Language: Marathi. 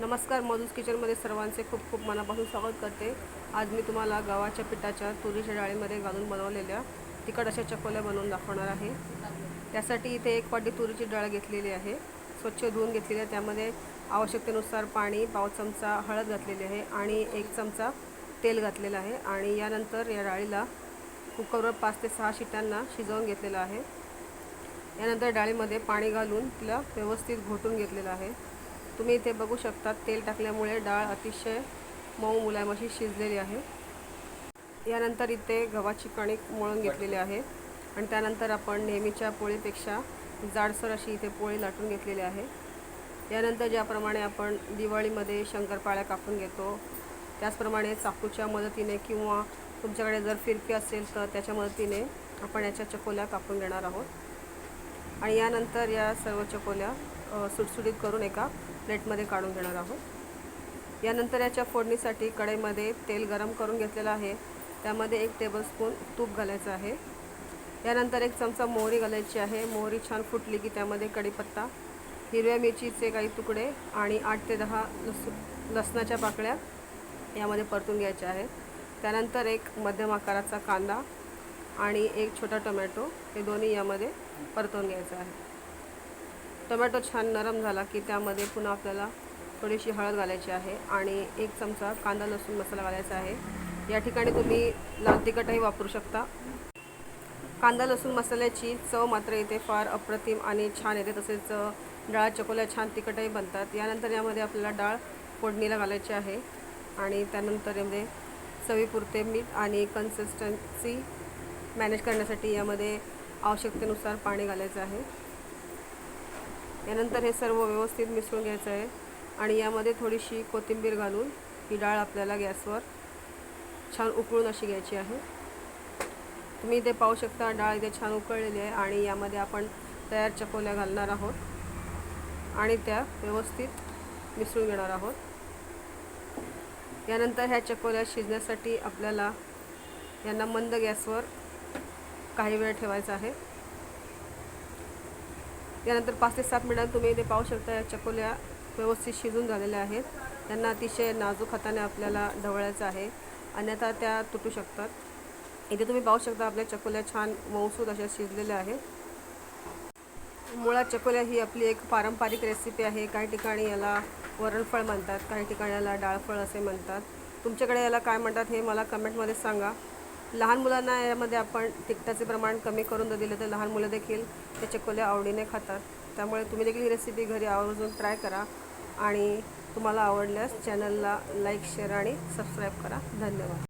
नमस्कार मधूस किचनमध्ये सर्वांचे खूप खूप मनापासून स्वागत करते. आज मी तुम्हाला गव्हाच्या पिठाच्या तुरीच्या डाळीमध्ये घालून बनवलेल्या तिखट अशा चकोल्या बनवून दाखवणार आहे. त्यासाठी इथे एक वाटी तुरीची डाळ घेतलेली आहे. स्वच्छ धुवून घेतलेली आहे. त्यामध्ये आवश्यकतेनुसार पाणी पाव चमचा हळद घातलेली आहे आणि एक चमचा तेल घातलेलं आहे आणि यानंतर या डाळीला कुकरवर पाच ते सहा शिट्यांना शिजवून घेतलेलं आहे. यानंतर डाळीमध्ये पाणी घालून तिला व्यवस्थित घोटून घेतलेलं आहे. तुम्ही इथे बघू शकता तेल टाकल्यामुळे डाळ अतिशय मऊ मुलायम अशी शिजलेली आहे. यानंतर इथे गव्हाची कणिक मळून घेतलेली आहे आणि त्यानंतर आपण नेहमीच्या पोळीपेक्षा जाडसर अशी इथे पोळी लाटून घेतलेली आहे. यानंतर ज्याप्रमाणे आपण दिवाळीमध्ये शंकरपाळ्या कापून घेतो त्याचप्रमाणे चाकूच्या मदतीने किंवा तुमच्याकडे जर फिरकी असेल तर त्याच्या मदतीने आपण याच्या चकोल्या कापून घेणार आहोत. आणि यानंतर या सर्व चकोल्या सुटसुटीत करून एका प्लेटमध्ये काढून घेणार आहोत. यानंतर याच्या फोडणीसाठी कढईमध्ये तेल गरम करून घेतलेलं आहे. त्यामध्ये एक टेबलस्पून तूप घालायचं आहे. यानंतर एक चमचा मोहरी घालायची आहे. मोहरी छान फुटली की त्यामध्ये कढीपत्ता हिरव्या मिरचीचे काही तुकडे आणि आठ ते दहा लसू लसणाच्या पाकळ्या यामध्ये परतून घ्यायच्या आहेत. त्यानंतर एक मध्यम आकाराचा कांदा आणि एक छोटा टोमॅटो हे दोन्ही यामध्ये परतून घ्यायचं आहे. टोमॅटो छान नरम झाला की त्यामध्ये पुन्हा आपल्याला थोडीशी हळद घालायची आहे आणि एक चमचा कांदा लसूण मसाला घालायचा आहे. या ठिकाणी तुम्ही लाल तिखटही वापरू शकता. कांदा लसूण मसाल्याची चव मात्र इथे फार अप्रतिम आणि छान येते. तसेच डाळ चकोल्या छान तिखटही बनतात. यानंतर यामध्ये आपल्याला डाळ फोडणीला घालायची आहे आणि त्यानंतर यामध्ये चवीपुरते मीठ आणि कन्सिस्टन्सी मॅनेज करण्यासाठी यामध्ये आवश्यकतेनुसार पाणी घालायचं आहे. यानंतर हे सर्व व्यवस्थित मिसळून घ्यायचं आहे. आणि यामध्ये थोडीशी कोथिंबीर घालून ही डाळ आपल्याला गॅसवर छान उकळून अशी घ्यायची आहे. तुम्ही इथे पाहू शकता डाळ इथे छान उकळलेली आहे आणि यामध्ये आपण तयार चकोल्या घालणार आहोत. आणि त्या व्यवस्थित मिसळून घेणार आहोत. यानंतर ह्या चकोल्या शिजण्यासाठी आपल्याला यांना मंद गॅसवर काही वेळ ठेवायचा आहे. यानंतर पाच ते सात मिनिटात तुम्ही इथे पाहू शकता या चकोल्या व्यवस्थित शिजून झालेल्या आहेत. त्यांना अतिशय नाजूक हाताने आपल्याला ढवळायचं आहे. अन्यथा त्या तुटू शकतात. इथे तुम्ही पाहू शकता आपल्या चकोल्या छान मऊसूद अशा शिजलेल्या आहेत. मुळात चकोल्या ही आपली एक पारंपरिक रेसिपी आहे. काही ठिकाणी याला वरणफळ म्हणतात काही ठिकाणी याला डाळफळ असे म्हणतात. तुमच्याकडे याला काय म्हणतात हे मला कमेंटमध्ये सांगा. लहान मुलांना यामध्ये आपण तिखटाचे प्रमाण कमी करून जर दिलं तर लहान मुलं देखील ते चकोल्या आवडीने खातात. त्यामुळे तुम्ही देखील ही रेसिपी घरी आवर्जून ट्राय करा आणि तुम्हाला आवडल्यास चॅनलला लाईक शेअर आणि सबस्क्राईब करा. धन्यवाद.